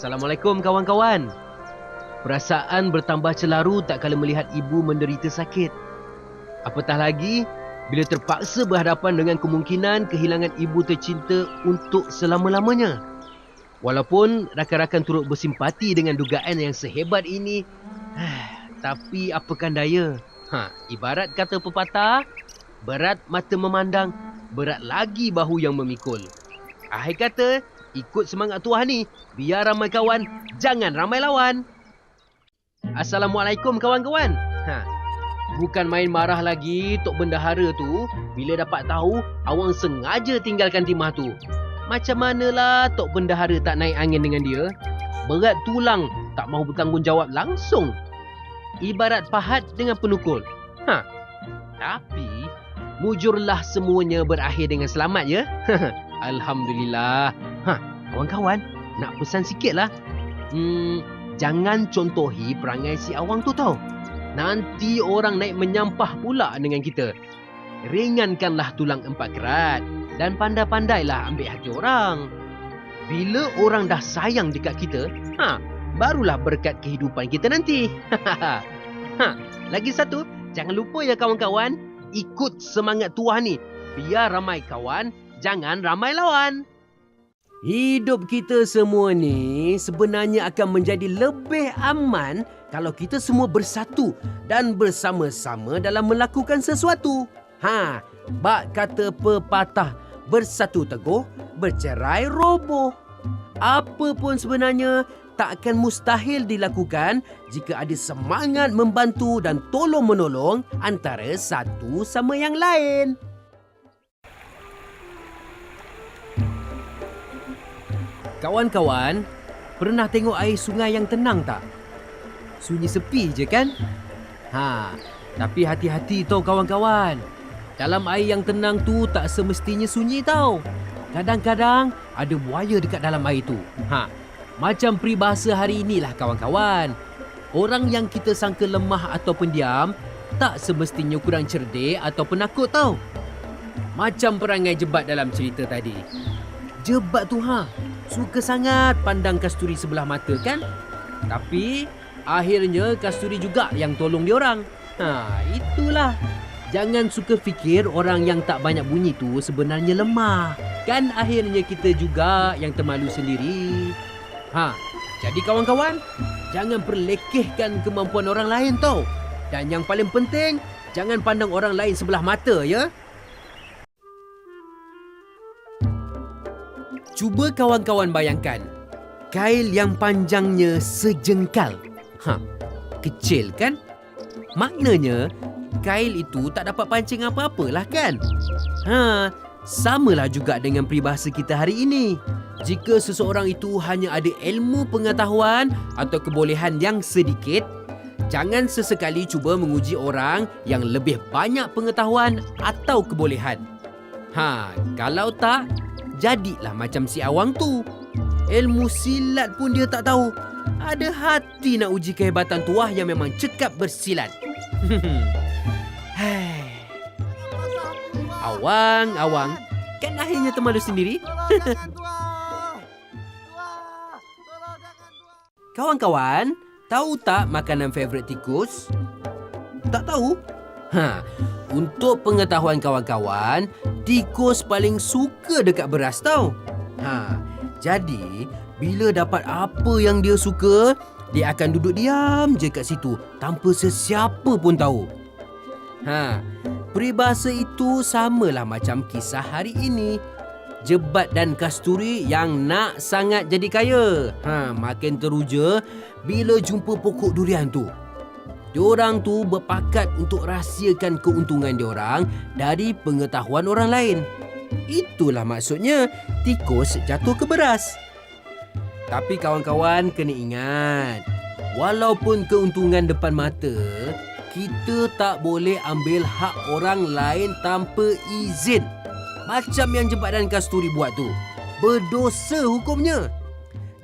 Assalamualaikum kawan-kawan. Perasaan bertambah celaru tak kala melihat ibu menderita sakit. Apatah lagi bila terpaksa berhadapan dengan kemungkinan kehilangan ibu tercinta untuk selama-lamanya. Walaupun rakan-rakan turut bersimpati dengan dugaan yang sehebat ini, tapi apakan daya? Ha, ibarat kata pepatah, berat mata memandang, berat lagi bahu yang memikul. Akhir kata, ikut semangat tuah ni, biar ramai kawan, jangan ramai lawan. Assalamualaikum kawan-kawan. Ha, bukan main marah lagi Tok Bendahara tu bila dapat tahu awang sengaja tinggalkan timah tu. Macam manalah Tok Bendahara tak naik angin dengan dia? Berat tulang tak mahu bertanggungjawab langsung. Ibarat pahat dengan penukul. Ha. Tapi mujurlah semuanya berakhir dengan selamat ya. Alhamdulillah. Ha, kawan-kawan, nak pesan sikitlah. Hmm, jangan contohi perangai si awang tu tau. Nanti orang naik menyampah pula dengan kita. Ringankanlah tulang empat kerat dan pandai-pandailah ambil hati orang. Bila orang dah sayang dekat kita, ha, barulah berkat kehidupan kita nanti. ha, lagi satu, jangan lupa ya kawan-kawan, ikut semangat tuah ni. Biar ramai kawan, jangan ramai lawan. Hidup kita semua ni sebenarnya akan menjadi lebih aman kalau kita semua bersatu dan bersama-sama dalam melakukan sesuatu. Ha, bak kata pepatah bersatu teguh, bercerai roboh. Apa pun sebenarnya tak akan mustahil dilakukan jika ada semangat membantu dan tolong-menolong antara satu sama yang lain. Kawan-kawan, pernah tengok air sungai yang tenang tak? Sunyi sepi je kan? Ha, tapi hati-hati tau kawan-kawan. Dalam air yang tenang tu tak semestinya sunyi tau. Kadang-kadang ada buaya dekat dalam air tu. Ha, macam peribahasa hari inilah kawan-kawan. Orang yang kita sangka lemah atau pendiam tak semestinya kurang cerdik atau penakut tau. Macam perangai jebat dalam cerita tadi. Jebat tu ha, suka sangat pandang kasturi sebelah mata kan? Tapi akhirnya kasturi juga yang tolong dia orang. Ha, itulah. Jangan suka fikir orang yang tak banyak bunyi tu sebenarnya lemah. Kan akhirnya kita juga yang termalu sendiri. Ha, jadi kawan-kawan, jangan perlekehkan kemampuan orang lain tau. Dan yang paling penting, jangan pandang orang lain sebelah mata ya. Cuba kawan-kawan bayangkan kail yang panjangnya sejengkal. Ha, kecil kan? Maknanya kail itu tak dapat pancing apa-apalah kan? Ha, samalah juga dengan peribahasa kita hari ini. Jika seseorang itu hanya ada ilmu pengetahuan atau kebolehan yang sedikit, jangan sesekali cuba menguji orang yang lebih banyak pengetahuan atau kebolehan. Ha, kalau tak, jadilah macam si awang tu. Ilmu silat pun dia tak tahu. Ada hati nak uji kehebatan tuah yang memang cekap bersilat. awang, awang. Kan akhirnya termalu sendiri. Kawan-kawan, tahu tak makanan favorit tikus? Tak tahu? Ha, untuk pengetahuan kawan-kawan, tikus paling suka dekat beras tau. Ha, jadi bila dapat apa yang dia suka, dia akan duduk diam je kat situ tanpa sesiapa pun tahu. Ha, peribahasa itu samalah macam kisah hari ini. Jebat dan kasturi yang nak sangat jadi kaya. Ha, makin teruja bila jumpa pokok durian tu. Diorang tu berpakat untuk rahsiakan keuntungan diorang dari pengetahuan orang lain. Itulah maksudnya tikus jatuh ke beras. Tapi kawan-kawan kena ingat, walaupun keuntungan depan mata, kita tak boleh ambil hak orang lain tanpa izin. Macam yang jembatan kasturi buat tu. Berdosa hukumnya.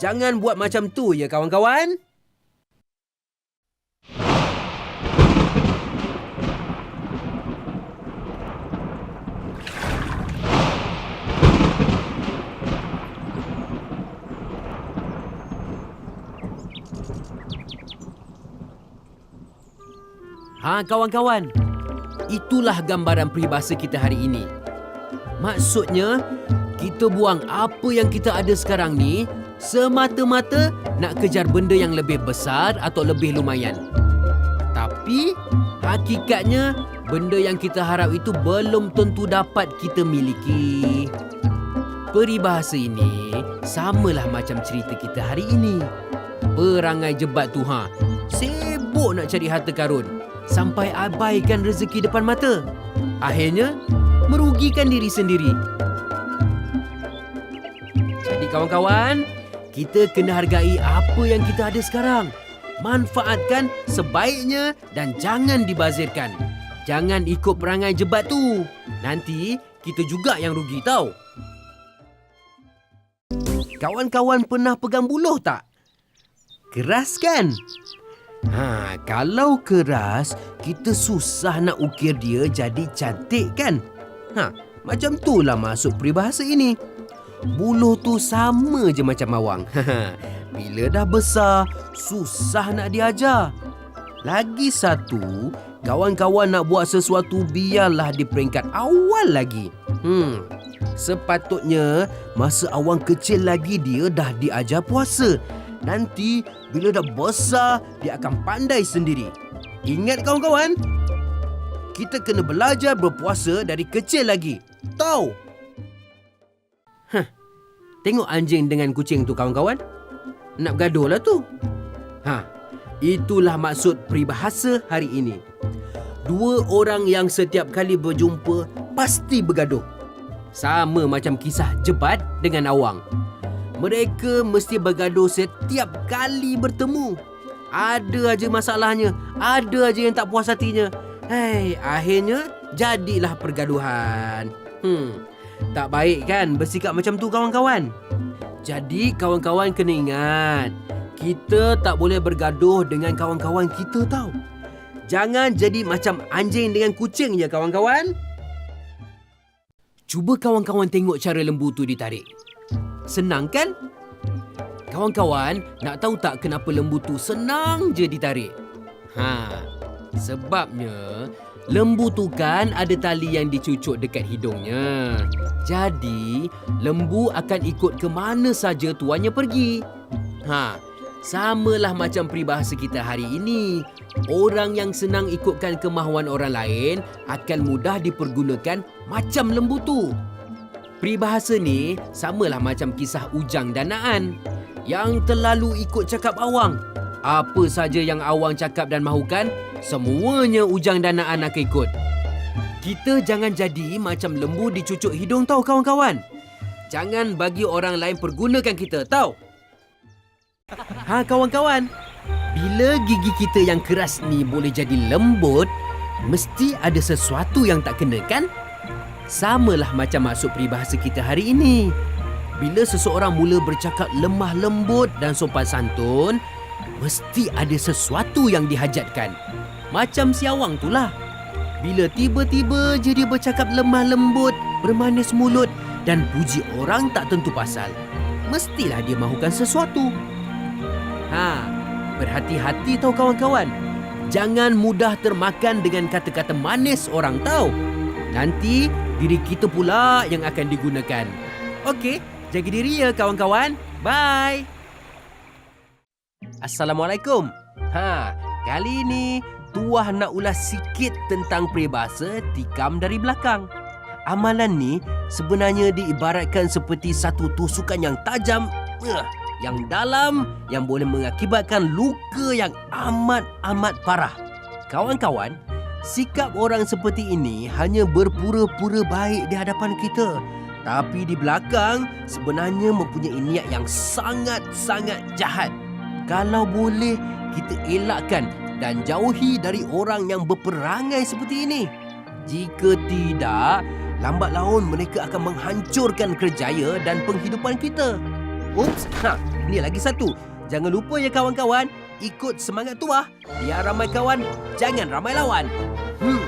Jangan buat macam tu ya kawan-kawan. Ha kawan-kawan, itulah gambaran peribahasa kita hari ini. Maksudnya, kita buang apa yang kita ada sekarang ni semata-mata nak kejar benda yang lebih besar atau lebih lumayan. Tapi, hakikatnya benda yang kita harap itu belum tentu dapat kita miliki. Peribahasa ini samalah macam cerita kita hari ini. Perangai jebat tu ha. Sibuk nak cari harta karun sampai abaikan rezeki depan mata. Akhirnya merugikan diri sendiri. Jadi kawan-kawan, kita kena hargai apa yang kita ada sekarang. Manfaatkan sebaiknya dan jangan dibazirkan. Jangan ikut perangai jebat tu. Nanti kita juga yang rugi tau. Kawan-kawan pernah pegang buluh tak? Keras kan? Ha, kalau keras, kita susah nak ukir dia jadi cantik kan? Ha, macam tu lah masuk peribahasa ini. Buluh tu sama je macam awang. Bila dah besar, susah nak diajar. Lagi satu, kawan-kawan nak buat sesuatu biarlah di peringkat awal lagi. Hmm, sepatutnya masa awang kecil lagi dia dah diajar puasa. Nanti bila dah besar, dia akan pandai sendiri. Ingat kawan-kawan, kita kena belajar berpuasa dari kecil lagi. Tahu? Hah, tengok anjing dengan kucing tu kawan-kawan. Nak bergaduh lah tu. Ha, itulah maksud peribahasa hari ini. Dua orang yang setiap kali berjumpa pasti bergaduh. Sama macam kisah jebat dengan awang. Mereka mesti bergaduh setiap kali bertemu. Ada aja masalahnya, ada aja yang tak puas hatinya. Hei, akhirnya jadilah pergaduhan. Hmm, tak baik kan bersikap macam tu kawan-kawan? Jadi kawan-kawan kena ingat, kita tak boleh bergaduh dengan kawan-kawan kita tau. Jangan jadi macam anjing dengan kucing ya kawan-kawan. Cuba kawan-kawan tengok cara lembu tu ditarik. Senang kan? Kawan-kawan, nak tahu tak kenapa lembu tu senang je ditarik? Ha, sebabnya lembu tu kan ada tali yang dicucuk dekat hidungnya. Jadi, lembu akan ikut ke mana saja tuannya pergi. Ha, samalah macam peribahasa kita hari ini. Orang yang senang ikutkan kemahuan orang lain akan mudah dipergunakan macam lembu tu. Peribahasa ni samalah macam kisah Ujang dan Naan yang terlalu ikut cakap awang. Apa saja yang awang cakap dan mahukan, semuanya Ujang dan Naan akan ikut. Kita jangan jadi macam lembu dicucuk hidung tau kawan-kawan. Jangan bagi orang lain pergunakan kita tau. Ha kawan-kawan, bila gigi kita yang keras ni boleh jadi lembut, mesti ada sesuatu yang tak kena kan? Samalah macam masuk peribahasa kita hari ini. Bila seseorang mula bercakap lemah lembut dan sopan santun, mesti ada sesuatu yang dihajatkan. Macam si awang tu lah. Bila tiba-tiba je dia bercakap lemah lembut, bermanis mulut dan puji orang tak tentu pasal, mestilah dia mahukan sesuatu. Ha, berhati-hati tau kawan-kawan. Jangan mudah termakan dengan kata-kata manis orang tahu. Nanti diri kita pula yang akan digunakan. Okey, jaga diri ya kawan-kawan. Bye. Assalamualaikum. Ha, kali ini Tuah nak ulas sikit tentang peribahasa tikam dari belakang. Amalan ni sebenarnya diibaratkan seperti satu tusukan yang tajam, uh, yang dalam yang boleh mengakibatkan luka yang amat-amat parah. Kawan-kawan, sikap orang seperti ini hanya berpura-pura baik di hadapan kita. Tapi di belakang sebenarnya mempunyai niat yang sangat-sangat jahat. Kalau boleh, kita elakkan dan jauhi dari orang yang berperangai seperti ini. Jika tidak, lambat laun mereka akan menghancurkan kerjaya dan penghidupan kita. Ups, ha, ini lagi satu. Jangan lupa ya kawan-kawan, ikut semangat tuah. Biar ramai kawan, jangan ramai lawan. Hmm.